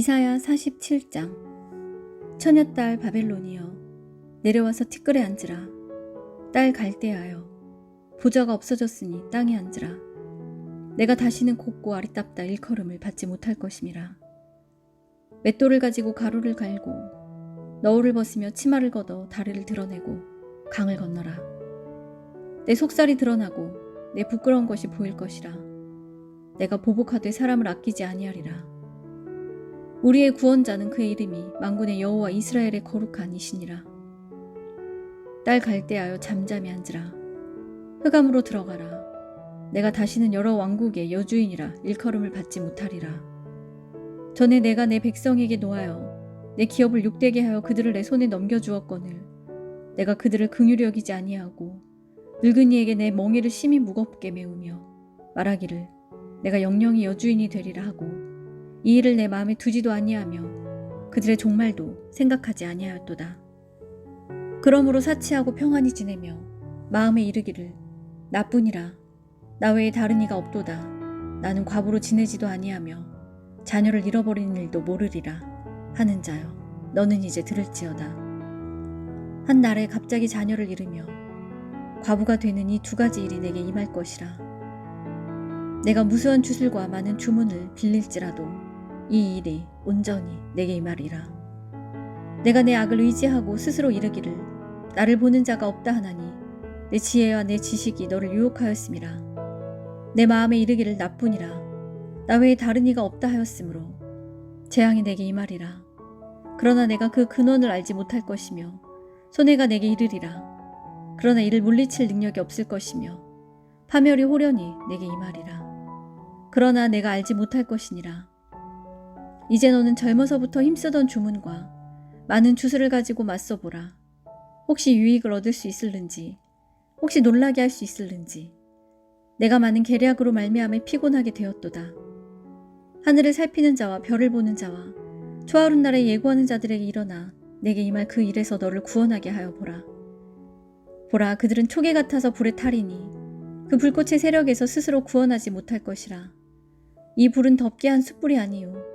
이사야 47장. 처녀딸 바벨론이여 내려와서 티끌에 앉으라. 딸 갈대하여 부자가 없어졌으니 땅에 앉으라. 내가 다시는 곱고 아리답다 일컬음을 받지 못할 것임이라. 맷돌을 가지고 가루를 갈고 너울을 벗으며 치마를 걷어 다리를 드러내고 강을 건너라. 내 속살이 드러나고 내 부끄러운 것이 보일 것이라. 내가 보복하되 사람을 아끼지 아니하리라 우리의 구원자는 그의 이름이 만군의 여호와 이스라엘의 거룩한 이시니라. 딸 갈대하여 잠잠히 앉으라. 흑암으로 들어가라. 내가 다시는 여러 왕국의 여주인이라 일컬음을 받지 못하리라. 전에 내가 내 백성에게 놓아여 내 기업을 욕되게 하여 그들을 내 손에 넘겨주었거늘 내가 그들을 긍휼히 여기지 아니하고 늙은이에게 내 멍에를 심히 무겁게 메우며 말하기를 내가 영영이 여주인이 되리라 하고 이 일을 내 마음에 두지도 아니하며 그들의 종말도 생각하지 아니하였도다. 그러므로 사치하고 평안히 지내며 마음에 이르기를 나뿐이라 나 외에 다른 이가 없도다. 나는 과부로 지내지도 아니하며 자녀를 잃어버리는 일도 모르리라 하는 자여 너는 이제 들을지어다. 한 날에 갑자기 자녀를 잃으며 과부가 되는 이 두 가지 일이 내게 임할 것이라. 내가 무수한 주술과 많은 주문을 빌릴지라도 이 일이 온전히 내게 임하리라. 내가 내 악을 의지하고 스스로 이르기를 나를 보는 자가 없다 하나니 내 지혜와 내 지식이 너를 유혹하였음이라. 내 마음에 이르기를 나뿐이라. 나 외에 다른 이가 없다 하였으므로 재앙이 내게 임하리라. 그러나 내가 그 근원을 알지 못할 것이며 손해가 내게 이르리라. 그러나 이를 물리칠 능력이 없을 것이며 파멸이 호련히 내게 임하리라. 그러나 내가 알지 못할 것이니라. 이제 너는 젊어서부터 힘쓰던 주문과 많은 주술을 가지고 맞서보라. 혹시 유익을 얻을 수 있을는지, 혹시 놀라게 할 수 있을는지. 내가 많은 계략으로 말미암아 피곤하게 되었도다. 하늘을 살피는 자와 별을 보는 자와 초하룻 날에 예고하는 자들에게 일어나 내게 임할 그 일에서 너를 구원하게 하여 보라. 보라, 그들은 초계 같아서 불에 타리니 그 불꽃의 세력에서 스스로 구원하지 못할 것이라. 이 불은 덥게 한 숯불이 아니요.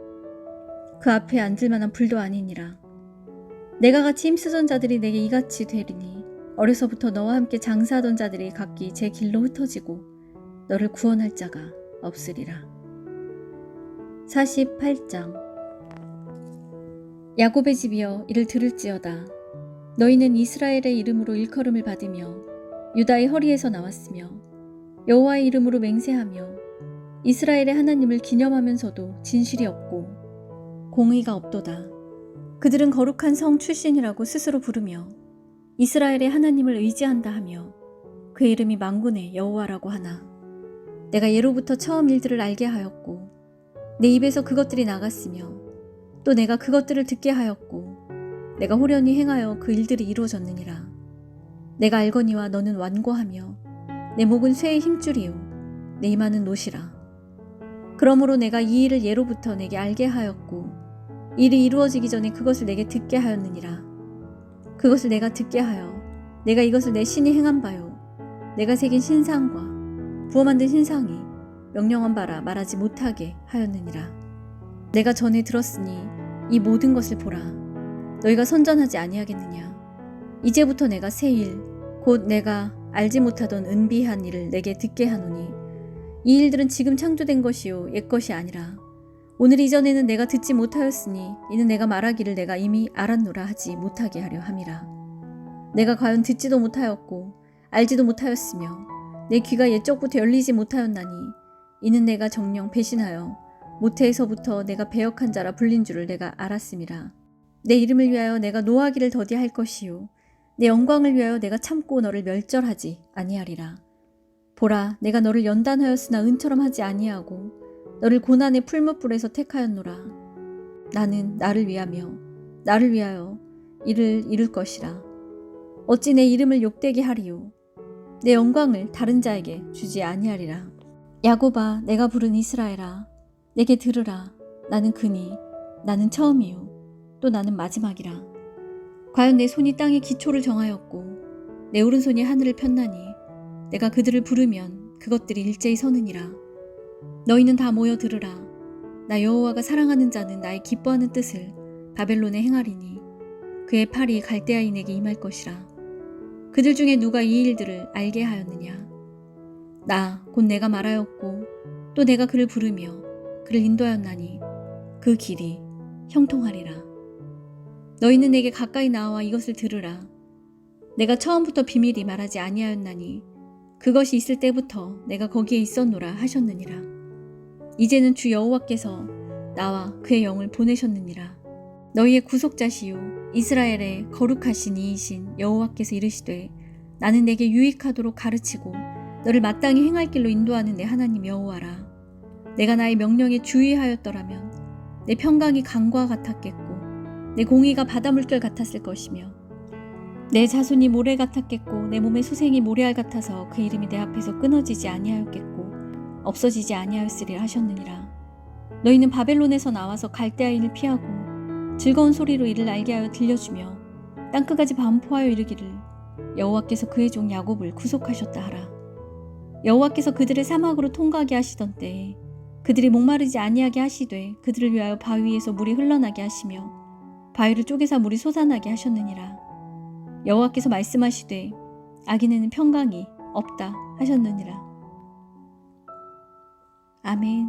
그 앞에 앉을 만한 불도 아니니라. 내가 같이 힘쓰던 자들이 내게 이같이 되리니 어려서부터 너와 함께 장사하던 자들이 각기 제 길로 흩어지고 너를 구원할 자가 없으리라. 48장 야곱의 집이여 이를 들을지어다. 너희는 이스라엘의 이름으로 일컬음을 받으며 유다의 허리에서 나왔으며 여호와의 이름으로 맹세하며 이스라엘의 하나님을 기념하면서도 진실이 없고 공의가 없도다. 그들은 거룩한 성 출신이라고 스스로 부르며 이스라엘의 하나님을 의지한다 하며 그 이름이 망군의 여호와라고 하나. 내가 예로부터 처음 일들을 알게 하였고 내 입에서 그것들이 나갔으며 또 내가 그것들을 듣게 하였고 내가 호련히 행하여 그 일들이 이루어졌느니라. 내가 알거니와 너는 완고하며 내 목은 쇠의 힘줄이요 내 이마는 노시라. 그러므로 내가 이 일을 예로부터 내게 알게 하였고 일이 이루어지기 전에 그것을 내게 듣게 하였느니라. 그것을 내가 듣게 하여 내가 이것을 내 신이 행한 바요. 내가 새긴 신상과 부어 만든 신상이 명령한 바라 말하지 못하게 하였느니라. 내가 전에 들었으니 이 모든 것을 보라. 너희가 선전하지 아니하겠느냐. 이제부터 내가 새 일, 곧 내가 알지 못하던 은비한 일을 내게 듣게 하노니 이 일들은 지금 창조된 것이요 옛 것이 아니라 오늘 이전에는 내가 듣지 못하였으니 이는 내가 말하기를 내가 이미 알았노라 하지 못하게 하려 함이라. 내가 과연 듣지도 못하였고 알지도 못하였으며 내 귀가 옛적부터 열리지 못하였나니 이는 내가 정령 배신하여 모태에서부터 내가 배역한 자라 불린 줄을 내가 알았음이라. 내 이름을 위하여 내가 노하기를 더디할 것이요 내 영광을 위하여 내가 참고 너를 멸절하지 아니하리라. 보라, 내가 너를 연단하였으나 은처럼 하지 아니하고 너를 고난의 풀무불에서 택하였노라. 나는 나를 위하며 나를 위하여 이를 이룰 것이라. 어찌 내 이름을 욕되게 하리요. 내 영광을 다른 자에게 주지 아니하리라. 야고바, 내가 부른 이스라엘아, 내게 들으라. 나는 그니, 나는 처음이요. 또 나는 마지막이라. 과연 내 손이 땅의 기초를 정하였고 내 오른손이 하늘을 폈나니 내가 그들을 부르면 그것들이 일제히 서느니라. 너희는 다 모여 들으라. 나 여호와가 사랑하는 자는 나의 기뻐하는 뜻을 바벨론에 행하리니 그의 팔이 갈대아인에게 임할 것이라. 그들 중에 누가 이 일들을 알게 하였느냐? 나 곧 내가 말하였고 또 내가 그를 부르며 그를 인도하였나니 그 길이 형통하리라. 너희는 내게 가까이 나와 이것을 들으라. 내가 처음부터 비밀이 말하지 아니하였나니 그것이 있을 때부터 내가 거기에 있었노라 하셨느니라 이제는 주 여호와께서 나와 그의 영을 보내셨느니라. 너희의 구속자시요 이스라엘의 거룩하신 이이신 여호와께서 이르시되 나는 내게 유익하도록 가르치고 너를 마땅히 행할 길로 인도하는 내 하나님 여호와라. 내가 나의 명령에 주의하였더라면 내 평강이 강과 같았겠고 내 공의가 바다 물결 같았을 것이며 내 자손이 모래 같았겠고 내 몸의 수생이 모래알 같아서 그 이름이 내 앞에서 끊어지지 아니하였겠고 없어지지 아니하였으리라 하셨느니라. 너희는 바벨론에서 나와서 갈대아인을 피하고 즐거운 소리로 이를 알게 하여 들려주며 땅끝까지 반포하여 이르기를 여호와께서 그의 종 야곱을 구속하셨다 하라. 여호와께서 그들을 사막으로 통과하게 하시던 때에 그들이 목마르지 아니하게 하시되 그들을 위하여 바위에서 물이 흘러나게 하시며 바위를 쪼개사 물이 솟아나게 하셨느니라. 여호와께서 말씀하시되 악인에는 평강이 없다 하셨느니라 Amén.